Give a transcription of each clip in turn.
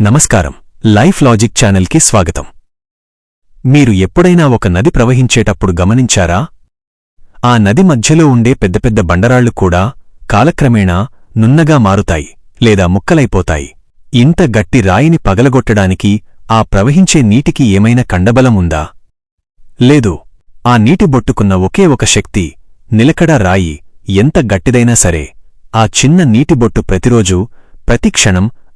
నమస్కారం. Life logic ఛానల్కి స్వాగతం. మీరు ఎప్పుడైనా ఒక నది ప్రవహించేటప్పుడు గమనించారా? ఆ నది మధ్యలో ఉండే పెద్ద పెద్ద బండరాళ్ళు కూడా కాలక్రమేణా నున్నగా మారుతాయి లేదా ముక్కలైపోతాయి. ఇంత గట్టి రాయిని పగలగొట్టడానికి ఆ ప్రవహించే నీటికి ఏమైనా కండబలం ఉందా? లేదు. ఆ నీటి బొట్టుకున్న ఒకే ఒక శక్తి నిలకడ రాయి ఎంత గట్టిదైనా సరే. ఆ చిన్న నీటి బొట్టు ప్రతిరోజూ ప్రతి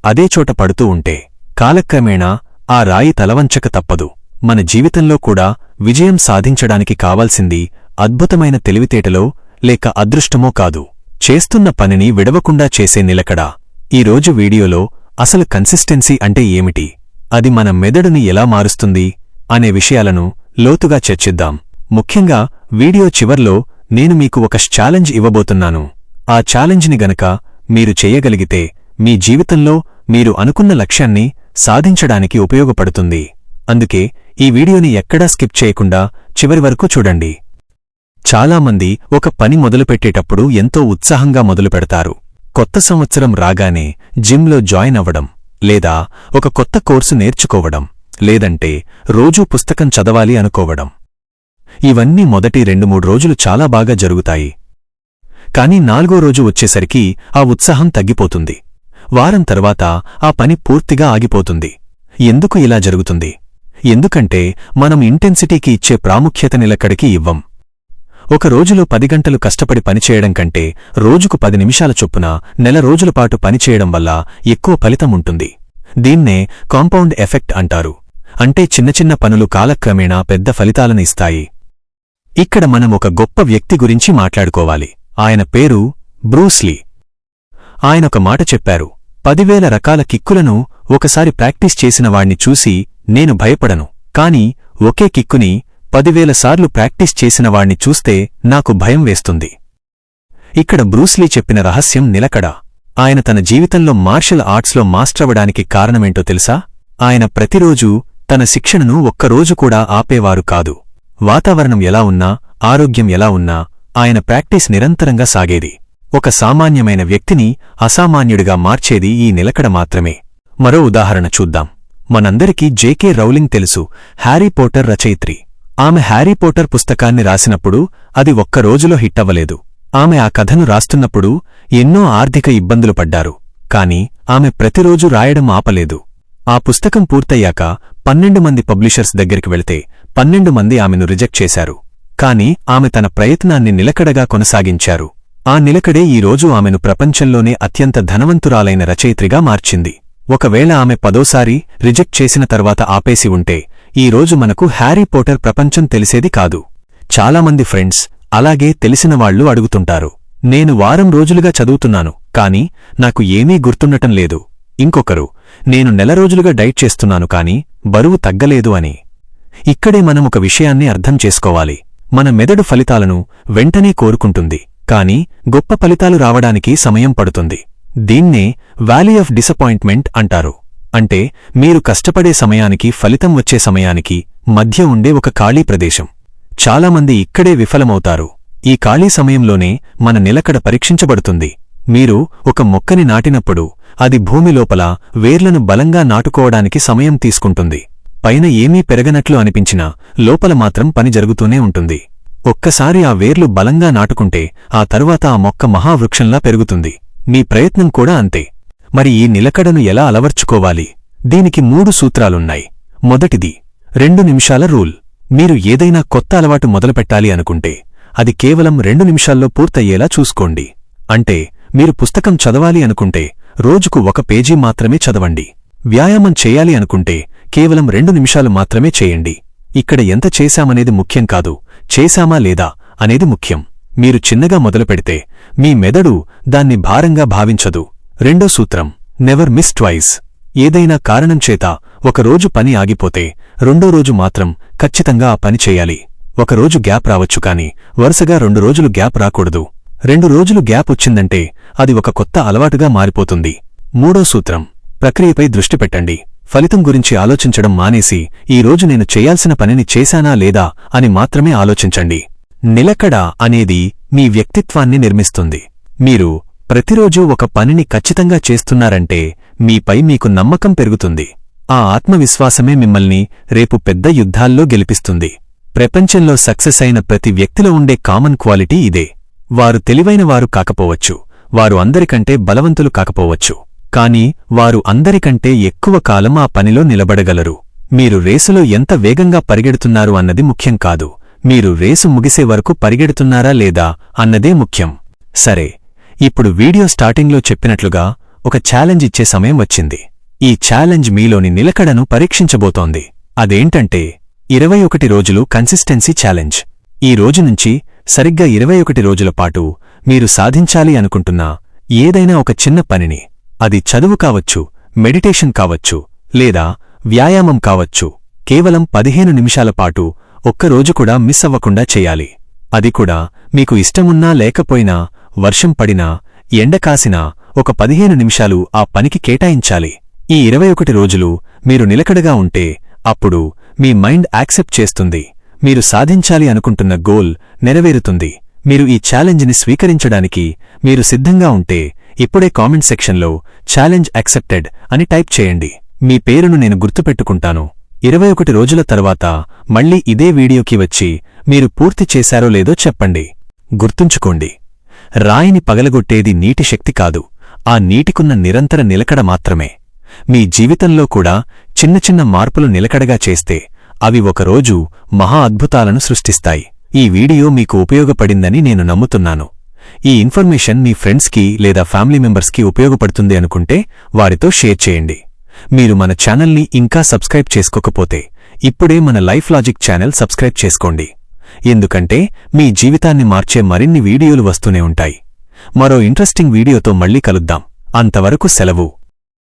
అదేచోట అదే చోట పడుతూ ఉంటే కాలక్రమేణా ఆ రాయి తలవంచక తప్పదు. మన జీవితంలో కూడా విజయం సాధించడానికి కావాల్సింది అద్భుతమైన తెలివితేటలో లేక అదృష్టమో కాదు. చేస్తున్న పనిని విడవకుండా చేసే నిలకడా. ఈరోజు వీడియోలో అసలు కన్సిస్టెన్సీ అంటే ఏమిటి? అది మన మెదడుని ఎలా మారుస్తుంది? అనే విషయాలను లోతుగా చర్చిద్దాం. ముఖ్యంగా వీడియో చివర్లో నేను మీకు ఒక ఛాలెంజ్ ఇవ్వబోతున్నాను. ఆ ఛాలెంజ్ని గనక మీరు చేయగలిగితే మీ జీవితంలో మీరు అనుకున్న లక్ష్యాన్ని సాధించడానికి ఉపయోగపడుతుంది. అందుకే ఈ వీడియోని ఎక్కడా స్కిప్ చేయకుండా చివరి వరకు చూడండి. చాలామంది ఒక పని మొదలుపెట్టేటప్పుడు ఎంతో ఉత్సాహంగా మొదలుపెడతారు. కొత్త సంవత్సరం రాగానే జిమ్లో జాయిన్ అవ్వడం లేదా ఒక కొత్త కోర్సు నేర్చుకోవడం లేదంటే రోజూ పుస్తకం చదవాలి అనుకోవడం. ఇవన్నీ మొదటి రెండు మూడు రోజులు చాలా బాగా జరుగుతాయి. కానీ నాలుగో రోజు వచ్చేసరికి ఆ ఉత్సాహం తగ్గిపోతుంది. వారం తర్వాత ఆ పని పూర్తిగా ఆగిపోతుంది. ఎందుకు ఇలా జరుగుతుంది? ఎందుకంటే మనం ఇంటెన్సిటీకి ఇచ్చే ప్రాముఖ్యత నిలకడికి ఇవ్వం. ఒక రోజులో పది గంటలు కష్టపడి పనిచేయడం కంటే రోజుకు పది నిమిషాల చొప్పున నెల రోజులపాటు పనిచేయడం వల్ల ఎక్కువ ఫలితం ఉంటుంది. దీన్నే కాంపౌండ్ ఎఫెక్ట్ అంటారు. అంటే చిన్న చిన్న పనులు కాలక్రమేణా పెద్ద ఫలితాలను ఇస్తాయి. ఇక్కడ మనం ఒక గొప్ప వ్యక్తి గురించి మాట్లాడుకోవాలి. ఆయన పేరు బ్రూస్లీ ఆయనొక మాట చెప్పారు. పదివేల రకాల కిక్కులను ఒకసారి ప్రాక్టీస్ చేసిన వాణ్ణి చూసి నేను భయపడను. కాని ఒకే కిక్కుని పదివేల సార్లు ప్రాక్టీస్ చేసిన వాణ్ణి చూస్తే నాకు భయం వేస్తుంది. ఇక్కడ బ్రూస్లీ చెప్పిన రహస్యం నిలకడ. ఆయన తన జీవితంలో మార్షల్ ఆర్ట్స్లో మాస్టరవడానికి కారణమేంటో తెలుసా? ఆయన ప్రతిరోజూ తన శిక్షణను ఒక్కరోజు కూడా ఆపేవారు కాదు. వాతావరణం ఎలా ఉన్నా ఆరోగ్యం ఎలా ఉన్నా ఆయన ప్రాక్టీస్ నిరంతరంగా సాగేది. ఒక సామాన్యమైన వ్యక్తిని అసామాన్యుడిగా మార్చేది ఈ నిలకడ మాత్రమే. మరో ఉదాహరణ చూద్దాం. మనందరికీ జేకే రౌలింగ్ తెలుసు హ్యారీ పోటర్ రచయిత్రి. ఆమె హ్యారీ పోటర్ పుస్తకాన్ని రాసినప్పుడు అది ఒక్క రోజులో హిట్టవ్వలేదు ఆమె ఆ కథను రాస్తున్నప్పుడు ఎన్నో ఆర్థిక ఇబ్బందులు పడ్డారు. కాని ఆమె ప్రతిరోజు రాయడం ఆపలేదు. ఆ పుస్తకం పూర్తయ్యాక పన్నెండు మంది పబ్లిషర్స్ దగ్గరికి వెళితే పన్నెండు మంది ఆమెను రిజెక్ట్ చేశారు. కాని ఆమె తన ప్రయత్నాన్ని నిలకడగా కొనసాగించారు. ఆ నిలకడే ఈరోజు ఆమెను ప్రపంచంలోనే అత్యంత ధనవంతురాలైన రచయిత్రిగా మార్చింది. ఒకవేళ ఆమె పదోసారి రిజెక్ట్ చేసిన తర్వాత ఆపేసి ఉంటే ఈరోజు మనకు హ్యారీ పోటర్ ప్రపంచం తెలిసేది కాదు. చాలామంది ఫ్రెండ్స్ అలాగే తెలిసినవాళ్ళు అడుగుతుంటారు నేను వారం రోజులుగా చదువుతున్నాను కాని నాకు ఏమీ గుర్తుండటం లేదు. ఇంకొకరు నేను నెల రోజులుగా డైట్ చేస్తున్నాను కాని బరువు తగ్గలేదు అని. ఇక్కడే మనం ఒక విషయాన్ని అర్థం చేసుకోవాలి. మన మెదడు ఫలితాలను వెంటనే కోరుకుంటుంది. కాని గొప్ప ఫలితాలు రావడానికి సమయం పడుతుంది. దీన్నే వ్యాలీ ఆఫ్ డిసప్పాయింట్మెంట్ అంటారు. అంటే మీరు కష్టపడే సమయానికి ఫలితం వచ్చే సమయానికి మధ్య ఉండే ఒక ఖాళీ ప్రదేశం. చాలామంది ఇక్కడే విఫలమవుతారు. ఈ ఖాళీ సమయంలోనే మన నిలకడ పరీక్షించబడుతుంది. మీరు ఒక మొక్కని నాటినప్పుడు అది భూమి లోపల వేర్లను బలంగా నాటుకోవడానికి సమయం తీసుకుంటుంది. పైన ఏమీ పెరగనట్లు అనిపించినా లోపల మాత్రం పని జరుగుతూనే ఉంటుంది. ఒక్కసారి ఆ వేర్లు బలంగా నాటుకుంటే ఆ తరువాత ఆ మొక్క మహావృక్షంలా పెరుగుతుంది. మీ ప్రయత్నం కూడా అంతే. మరి ఈ నిలకడను ఎలా అలవర్చుకోవాలి? దీనికి మూడు సూత్రాలున్నాయి. మొదటిది రెండు నిమిషాల రూల్. మీరు ఏదైనా కొత్త అలవాటు మొదలుపెట్టాలి అనుకుంటే అది కేవలం రెండు నిమిషాల్లో పూర్తయ్యేలా చూసుకోండి. అంటే మీరు పుస్తకం చదవాలి అనుకుంటే రోజుకు ఒక పేజీ మాత్రమే చదవండి. వ్యాయామం చేయాలి అనుకుంటే కేవలం రెండు నిమిషాలు మాత్రమే చేయండి. ఇక్కడ ఎంత చేశామనేది ముఖ్యం కాదు. చేశామా లేదా అనేది ముఖ్యం. మీరు చిన్నగా మొదలుపెడితే మీ మెదడు దాన్ని భారంగా భావించదు. రెండో సూత్రం నెవర్ మిస్ ట్వైస్ ఏదైనా కారణం చేత ఒకరోజు పని ఆగిపోతే రెండో రోజు మాత్రం ఖచ్చితంగా ఆ పని చేయాలి. ఒకరోజు గ్యాప్ రావచ్చు కాని వరుసగా రెండు రోజులు గ్యాప్ రాకూడదు. రెండు రోజులు గ్యాప్ వచ్చిందంటే అది ఒక కొత్త అలవాటుగా మారిపోతుంది. మూడో సూత్రం ప్రక్రియపై దృష్టి పెట్టండి. ఫలితం గురించి ఆలోచించడం మానేసి ఈ రోజు నేను చేయాల్సిన పనిని చేశానా లేదా? అని మాత్రమే ఆలోచించండి. నిలకడ అనేది మీ వ్యక్తిత్వాన్ని నిర్మిస్తుంది. మీరు ప్రతిరోజూ ఒక పనిని ఖచ్చితంగా చేస్తున్నారంటే మీపై మీకు నమ్మకం పెరుగుతుంది. ఆ ఆత్మవిశ్వాసమే మిమ్మల్ని రేపు పెద్ద యుద్ధాల్లో గెలిపిస్తుంది. ప్రపంచంలో సక్సెస్ అయిన ప్రతి వ్యక్తిలో ఉండే కామన్ క్వాలిటీ ఇదే. వారు తెలివైనవారు కాకపోవచ్చు. వారు అందరికంటే బలవంతులు కాకపోవచ్చు. కాని వారు అందరికంటే ఎక్కువ కాలం ఆ పనిలో నిలబడగలరు. మీరు రేసులో ఎంత వేగంగా పరిగెడుతున్నారు అన్నది ముఖ్యం కాదు. మీరు రేసు ముగిసే వరకు పరిగెడుతున్నారా లేదా అన్నదే ముఖ్యం. సరే ఇప్పుడు వీడియో స్టార్టింగ్లో చెప్పినట్లుగా ఒక ఛాలెంజ్ ఇచ్చే సమయం వచ్చింది. ఈ ఛాలెంజ్ మీలోని నిలకడను పరీక్షించబోతోంది. అదేంటంటే ఇరవై ఒకటి రోజులు కన్సిస్టెన్సీ ఛాలెంజ్. ఈ రోజు నుంచి సరిగ్గా ఇరవై ఒకటి రోజుల పాటు మీరు సాధించాలి అనుకుంటున్న ఏదైనా ఒక చిన్న పనిని అది చదువు కావచ్చు మెడిటేషన్ కావచ్చు లేదా వ్యాయామం కావచ్చు. కేవలం పదిహేను నిమిషాల పాటు ఒక్కరోజు కూడా మిస్ అవ్వకుండా చేయాలి. అది కూడా మీకు ఇష్టమున్నా లేకపోయినా వర్షం పడినా ఎండ కాసినా ఒక పదిహేను నిమిషాలు ఆ పనికి కేటాయించాలి. ఈ ఇరవై ఒకటి రోజులు మీరు నిలకడగా ఉంటే అప్పుడు మీ మైండ్ యాక్సెప్ట్ చేస్తుంది. మీరు సాధించాలి అనుకుంటున్న గోల్ నెరవేరుతుంది. మీరు ఈ ఛాలెంజ్ని స్వీకరించడానికి మీరు సిద్ధంగా ఉంటే ఇప్పుడే కామెంట్ సెక్షన్లో ఛాలెంజ్ యాక్సెప్టెడ్ అని టైప్ చేయండి. మీ పేరును నేను గుర్తుపెట్టుకుంటాను. ఇరవై ఒకటి రోజుల తర్వాత మళ్ళీ ఇదే వీడియోకి వచ్చి మీరు పూర్తి చేశారో లేదో చెప్పండి. గుర్తుంచుకోండి. రాయిని పగలగొట్టేది నీటి శక్తి కాదు. ఆ నీటికున్న నిరంతర నిలకడ మాత్రమే. మీ జీవితంలో కూడా చిన్న చిన్న మార్పులు నిలకడగా చేస్తే అవి ఒకరోజు మహా అద్భుతాలను సృష్టిస్తాయి. ఈ వీడియో మీకు ఉపయోగపడిందని నేను నమ్ముతున్నాను. ఈ ఇన్ఫర్మేషన్ మీ ఫ్రెండ్స్కి లేదా ఫ్యామిలీ మెంబర్స్కి ఉపయోగపడుతుంది అనుకుంటే వారితో షేర్ చేయండి. మీరు మన ఛానల్ని ఇంకా సబ్స్క్రైబ్ చేసుకోకపోతే ఇప్పుడే మన లైఫ్ లాజిక్ ఛానల్ సబ్స్క్రైబ్ చేసుకోండి. ఎందుకంటే మీ జీవితాన్ని మార్చే మరిన్ని వీడియోలు వస్తూనే ఉంటాయి. మరో ఇంట్రెస్టింగ్ వీడియోతో మళ్ళీ కలుద్దాం. అంతవరకు సెలవు.